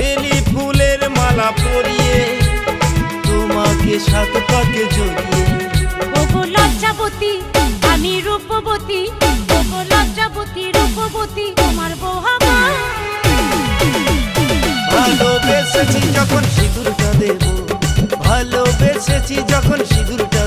বেলি ফুলের মালা পরিয়ে তোমাকে সাত পাকে জড়িয়ে। ওগো লজ্জাবতী আমি রূপবতী ওগো লজ্জাবতী রূপবতী তোমার বউ ভালোবেসেছি যখন সিঁদুরটা দেব ভালোবেসেছি যখন সিঁদুরটা